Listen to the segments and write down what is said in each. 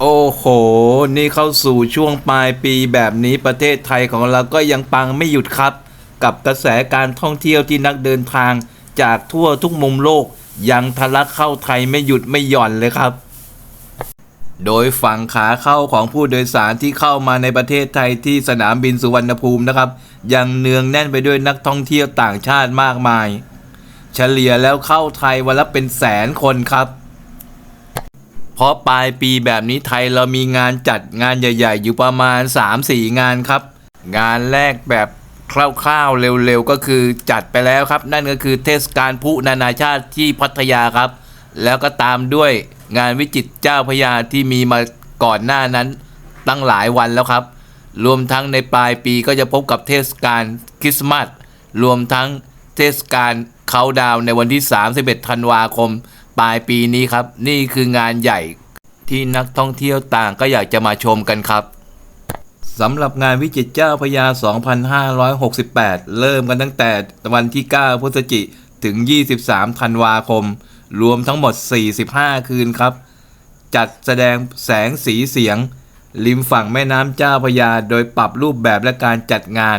โอ้โห นี่เข้าสู่ช่วงปลายปีแบบนี้ประเทศไทยของเราก็ยังปังไม่หยุดครับ กับกระแสการท่องเที่ยวที่นักเดินทาง จากทั่วทุกมุมโลก ยังทะลักเข้าไทยไม่หยุดไม่หย่อนเลยครับ โดยฝั่งขาเข้าของผู้โดยสารที่เข้ามาในประเทศไทยที่สนามบินสุวรรณภูมินะครับ ยังเนืองแน่นไปด้วยนักท่องเที่ยวต่างชาติมากมาย เฉลี่ยแล้วเข้าไทยวันละเป็นแสนคนครับ เพราะปลายปีแบบนี้ไทยเรามีงานจัดงานใหญ่ ๆ อยู่ประมาณ 3-4 งานครับ งานแรกแบบคร่าวๆเร็วๆก็คือจัดไปแล้วครับ นั่นก็คือเทศกาลพลุนานาชาติที่พัทยาครับ แล้วก็ตามด้วยงานวิจิตเจ้าพยาที่มีมาก่อนหน้านั้นตั้งหลายวันแล้วครับ รวมทั้งในปลายปีก็จะพบกับเทศกาลคริสต์มาสรวมทั้งเทศกาลเขาดาวในวันที่ 31 ธันวาคม ปลายปีนี้ครับ นี่คืองานใหญ่ที่นักท่องเที่ยวต่างก็อยากจะมาชมกันครับสำหรับงานวิจิตรเจ้าพระยา 2568 เริ่มกันตั้งแต่วันที่ 9 พฤศจิกถึง 23 ธันวาคม รวมทั้งหมด 45 คืนครับ จัดแสดงแสงสีเสียง ริมฝั่งแม่น้ำเจ้าพระยา โดยปรับรูปแบบและการจัดงาน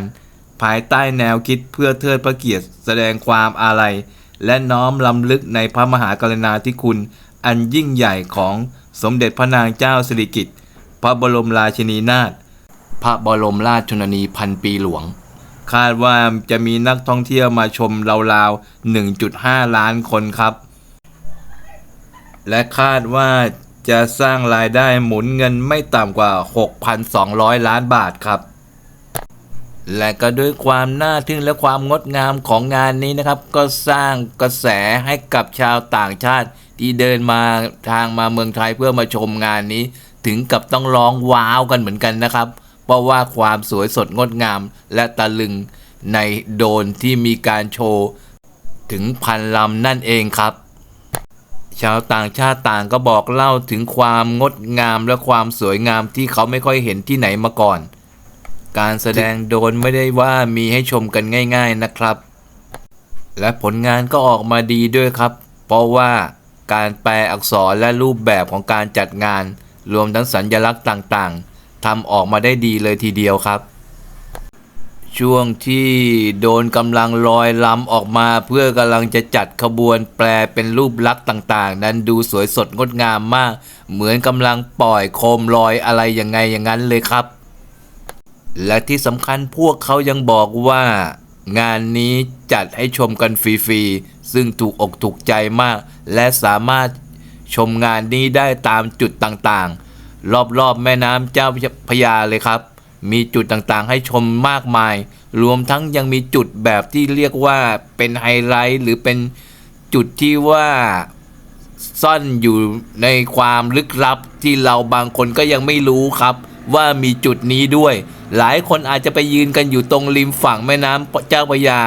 ภายใต้แนวคิดเพื่อเทิดพระเกียรติ แสดงความอาลัย และน้อมลำลึกในพระมหากรุณาธิคุณ อันยิ่งใหญ่ของสมเด็จพระนางเจ้าสิริกิติ์พระบรมราชินีนาถพระบรมราชชนนีพันปีหลวง คาดว่าจะมีนักท่องเที่ยวมาชมราวๆ 1.5 ล้านคนครับ และคาดว่าจะสร้างรายได้หมุนเงินไม่ต่ำกว่า 6,200 ล้านบาทครับ และก็ด้วยความน่าทึ่งและความงดงามของงานนี้นะครับ ก็สร้างกระแสให้กับชาวต่างชาติที่เดินมาทางมาเมืองไทยเพื่อมาชมงานนี้ ถึงกับต้องร้องว้าวกันเหมือนกันนะครับ เพราะว่าความสวยสดงดงามและตะลึงในโดนที่มีการโชว์ ถึงพันลำนั่นเองครับ ชาวต่างชาติต่างก็บอกเล่าถึงความงดงามและความสวยงามที่เขาไม่ค่อยเห็นที่ไหนมาก่อน การแสดงโดนไม่ได้ว่ามีให้ชมกันง่าย ๆนะครับ และผลงานก็ออกมาดีด้วยครับ เพราะว่าการแปลอักษรและรูปแบบของการจัดงาน รวมทั้งสัญลักษณ์ต่างๆทำออกมาได้ดีเลยทีเดียวครับ ช่วงที่โดนกำลังลอยลำออกมาเพื่อกำลังจะจัดขบวนแปลเป็นรูปลักษณ์ต่างๆ นั้นดูสวยสดงดงามมาก เหมือนกำลังปล่อยโคมลอยอะไรยังไงอย่างนั้นเลยครับ และที่สำคัญพวกเขายังบอกว่า งานนี้จัดให้ชมกันฟรีๆ ซึ่งถูกอกถูกใจมาก และสามารถชมงานนี้ได้ตามจุดต่างๆ รอบๆ แม่น้ำเจ้าพยาเลยครับ มีจุดต่างๆ ให้ชมมากมาย รวมทั้งยังมีจุดแบบที่เรียกว่าเป็นไฮไลท์หรือเป็นจุดที่ว่าซ่อนอยู่ในความลึกลับที่เราบางคนก็ยังไม่รู้ครับ ว่ามีจุดนี้ด้วย หลายคนอาจจะไปยืนกันอยู่ตรงริมฝั่งแม่น้ำเจ้าพระยา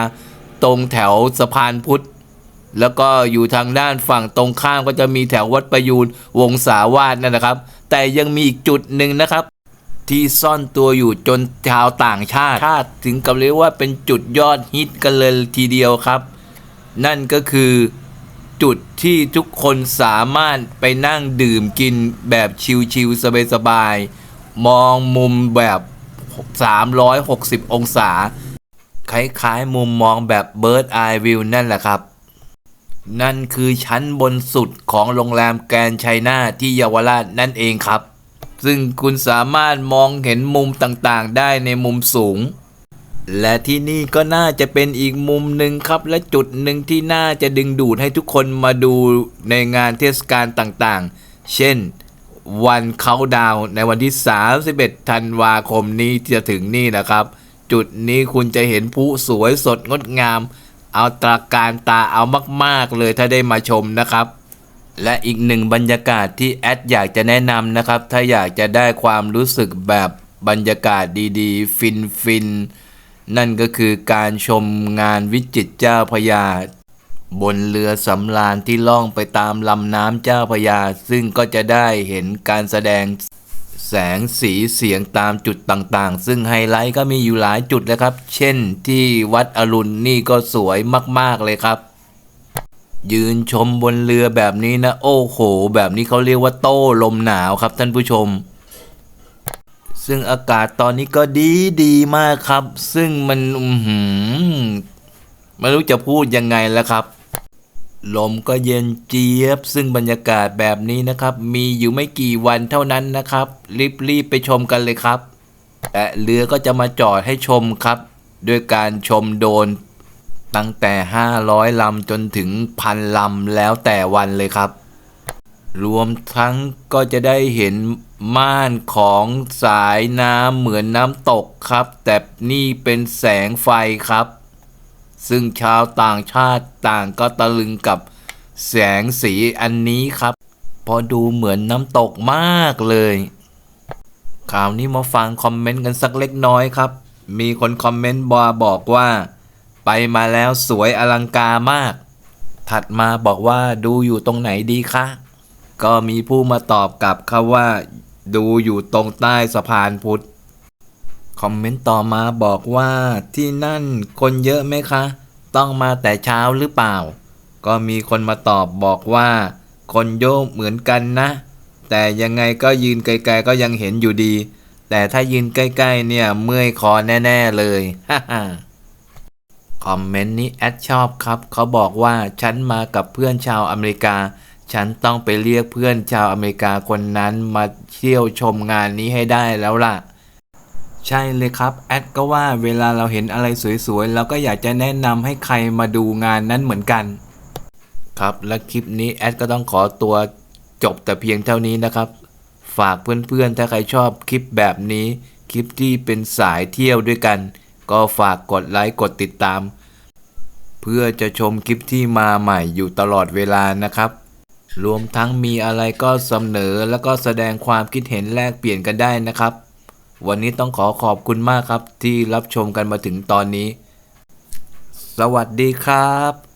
ตรงแถวสะพานพุทธแล้วก็อยู่ทางด้านฝั่งตรงข้ามก็จะมีแถววัดประยูนวงศาวาสนั่นนะครับ แต่ยังมีอีกจุดหนึ่งนะครับ ที่ซ่อนตัวอยู่จนชาวต่างชาติชาติถึงกับเรียกว่าเป็นจุดยอดฮิตกันเลยทีเดียวครับ นั่นก็คือจุดที่ทุกคนสามารถไปนั่งดื่มกินแบบชิลๆสบายๆมองมุมแบบ 360 องศา คล้ายๆ มุมมองแบบ Bird Eye View นั่นแหละครับ นั่นคือชั้นบนสุดของโรงแรมแกรนด์ไชน่าที่เยาวราชนั่นเองครับ ซึ่งคุณสามารถมองเห็นมุมต่างๆ ได้ในมุมสูง และที่นี่ก็น่าจะเป็นอีกมุมหนึ่งครับ และจุดหนึ่งที่น่าจะดึงดูดให้ทุกคนมาดูในงานเทศกาลต่างๆ เช่น วันเขาดาวในวันที่ 31 ธันวาคมนี้ที่จะถึงนี่นะครับ จุดนี้คุณจะเห็นผู้สวยสดงดงาม เอาตราการตาเอามาก ๆ เลยถ้าได้มาชมนะครับ และอีกหนึ่งบรรยากาศที่แอดอยากจะแนะนำนะครับ ถ้าอยากจะได้ความรู้สึกแบบบรรยากาศดีๆ ฟินฟินๆนั่นก็คือการชมงานวิจิตรเจ้าพยา บนเรือสำราญที่ล่องไปตามลำน้ำเจ้าพระยา ซึ่งก็จะได้เห็นการแสดงแสงสีเสียงตามจุดต่างๆ ซึ่งไฮไลท์ก็มีอยู่หลายจุดเลยครับ เช่นที่วัดอรุณนี่ก็สวยมากๆเลยครับ ยืนชมบนเรือแบบนี้นะ โอ้โห แบบนี้เขาเรียกว่าโต้ลมหนาวครับท่านผู้ชม ซึ่งอากาศตอนนี้ก็ดีดีมากครับ ซึ่งมันอือหือไม่รู้จะพูดยังไงแล้วครับ ลมก็เย็นเจี๊ยบ ซึ่งบรรยากาศแบบนี้นะครับ มีอยู่ไม่กี่วันเท่านั้นนะครับ รีบๆไปชมกันเลยครับ และเรือก็จะมาจอดให้ชมครับ ด้วยการชมโดน ตั้งแต่ 500 ลำจนถึงพันลำแล้วแต่วันเลยครับ รวมทั้งก็จะได้เห็นม่านของสายน้ำเหมือนน้ำตกครับ แต่นี่เป็นแสงไฟครับ ซึ่งชาวต่างชาติต่างก็ตะลึงกับแสงสีอันนี้ครับ พอดูเหมือนน้ำตกมากเลยข่าวนี้มาฟังคอมเมนต์กันสักเล็กน้อยครับ มีคนคอมเมนต์บอบอกว่า ไปมาแล้วสวยอลังการมาก ถัดมาบอกว่าดูอยู่ตรงไหนดีคะ ก็มีผู้มาตอบกลับครับว่า ดูอยู่ตรงใต้สะพานพุทธ คอมเมนต์ต่อมาบอกว่าที่นั่นคนเยอะไหมคะ ต้องมาแต่เช้าหรือเปล่า ก็มีคนมาตอบบอกว่า คนโยกเหมือนกันนะ แต่ยังไงก็ยืนไกลๆก็ยังเห็นอยู่ดี แต่ถ้ายืนใกล้ๆเนี่ยเมื่อยคอแน่ ๆเลยฮ่าฮ่าคอมเมนต์นี้แอดชอบครับ เขาบอกว่าฉันมากับเพื่อนชาวอเมริกา ฉันต้องไปเรียกเพื่อนชาวอเมริกาคนนั้นมาเที่ยวชมงานนี้ให้ได้แล้วล่ะ ใช่เลยครับ แอดก็ว่าเวลาเราเห็นอะไรสวยๆเราก็อยากจะแนะนำให้ใครมาดูงานนั้นเหมือนกัน ครับและคลิปนี้แอดก็ต้องขอตัวจบแต่เพียงเท่านี้นะครับ ฝากเพื่อนๆ ถ้าใครชอบคลิปแบบนี้ คลิปที่เป็นสายเที่ยวด้วยกัน ก็ฝากกดไลค์กดติดตาม เพื่อจะชมคลิปที่มาใหม่อยู่ตลอดเวลานะครับ รวมทั้งมีอะไรก็เสนอแล้วก็แสดงความคิดเห็นแลกเปลี่ยนกันได้นะครับ วันนี้ต้องขอขอบคุณมากครับที่รับชมกันมาถึงตอนนี้ สวัสดีครับ